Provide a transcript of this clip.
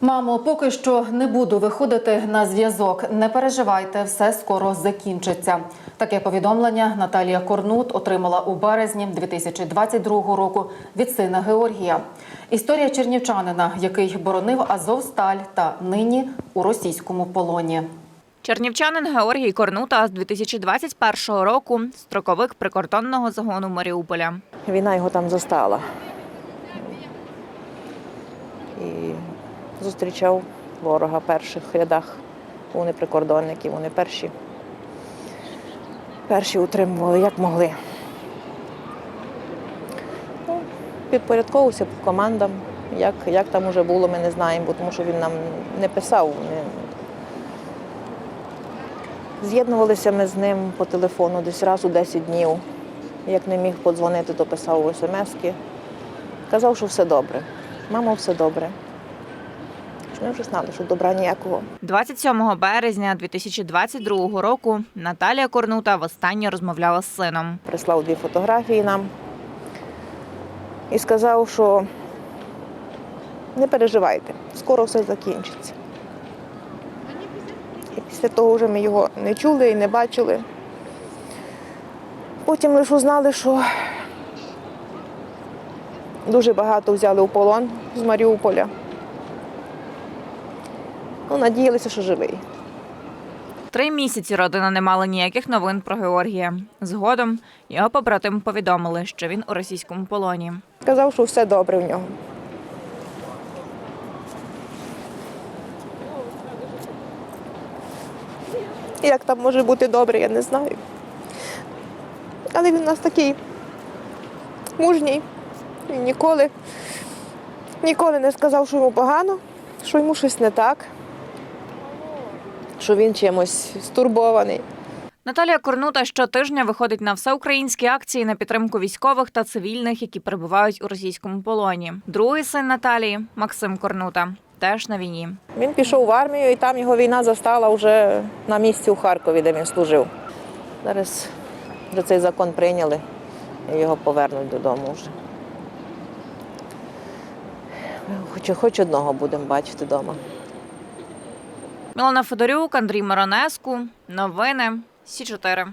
Мамо, поки що не буду виходити на зв'язок. Не переживайте, все скоро закінчиться. Таке повідомлення Наталія Корнут отримала у березні 2022 року від сина Георгія. Історія чернівчанина, який боронив Азовсталь та нині у російському полоні. Чернівчанин Георгій Корнута з 2021 року строковик прикордонного загону Маріуполя. Війна його там застала. І зустрічав ворога в перших рядах. Вони прикордонники, вони перші. Перші утримували, як могли. Ну, підпорядковувався по командам. Як, як там уже було, ми не знаємо, бо тому що він нам не писав. Не... З'єднувалися ми з ним по телефону десь раз у 10 днів. Як не міг подзвонити, то писав смски. Казав, що все добре. Мамо, все добре. Що Ми вже знали, що добра ніякого. 27 березня 2022 року Наталія Корнута востаннє розмовляла з сином. Прислав дві фотографії нам і сказав, що не переживайте, скоро все закінчиться. І після того вже ми його не чули і не бачили. Потім лише узнали, що дуже багато взяли у полон з Маріуполя. Ну, надіялися, що живий. Три місяці родина не мала ніяких новин про Георгія. Згодом його побратим повідомили, що він у російському полоні. Казав, що все добре в нього. Як там може бути добре, я не знаю. Але він у нас такий мужній. Він ніколи, ніколи не сказав, що йому погано, що йому щось не так, що він чимось стурбований. Наталія Корнута щотижня виходить на всеукраїнські акції на підтримку військових та цивільних, які перебувають у російському полоні. Другий син Наталії Максим Корнута теж на війні. Він пішов в армію, і там його війна застала вже на місці у Харкові, де він служив. Зараз вже цей закон прийняли і його повернуть додому вже. Хоч, хоч одного будемо бачити вдома. Мілана Федорюк, Андрій Маранеску. Новини Сі 4